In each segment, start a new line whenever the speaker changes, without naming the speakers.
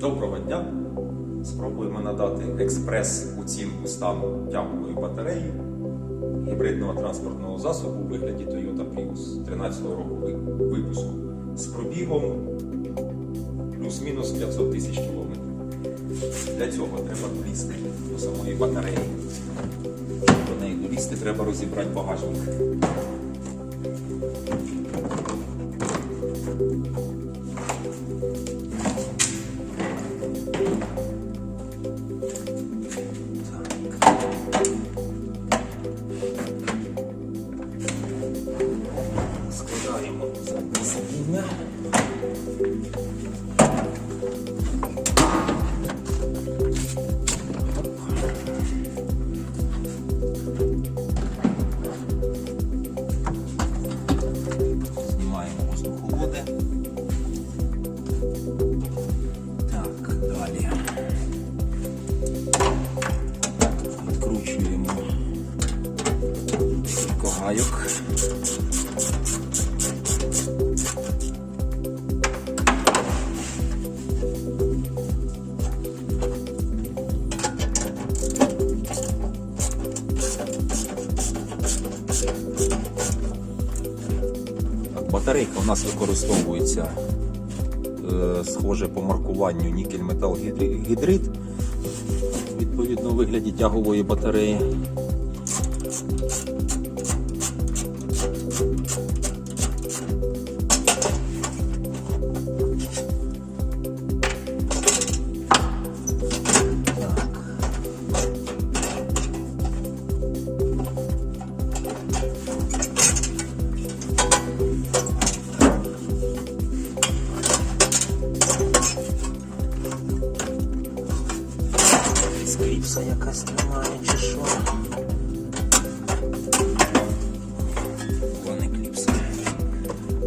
Доброго дня! Спробуємо надати експрес оцінку стану тягової батареї гібридного транспортного засобу у вигляді Toyota Prius 13 року випуску з пробігом плюс-мінус 500 тисяч кілометрів. Для цього треба долізти до самої батареї. До неї долізти треба розібрати багажник. Складаємо заднє сидіння. Гайок. Батарейка у нас використовується е, схоже по маркуванню нікель метал гідрид, відповідно у вигляді тягової батареї. Скріпса якась немає чи що.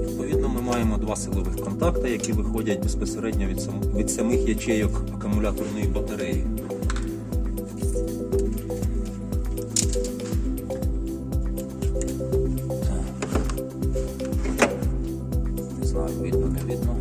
Відповідно, ми маємо два силових контакти, які виходять безпосередньо від, сам... від самих ячейок акумуляторної батареї. Не знаю, видно, не видно.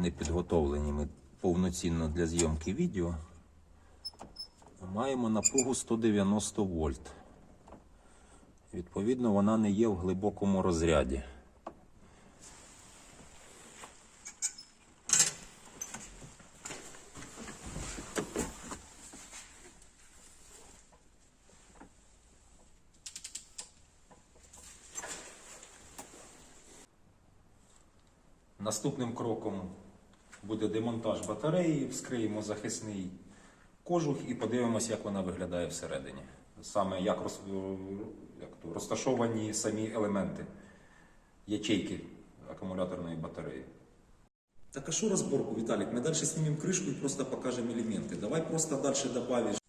Не підготовлені ми повноцінно для зйомки відео. Маємо напругу 190 вольт. Відповідно, вона не є в глибокому розряді. Наступним кроком буде демонтаж батареї, вскриємо захисний кожух і подивимося, як вона виглядає всередині. Саме як, роз, як то, розташовані самі елементи ячейки акумуляторної батареї. Так а що розборку, Віталік? Ми далі знімемо кришку і просто покажемо елементи. Давай просто далі добавиш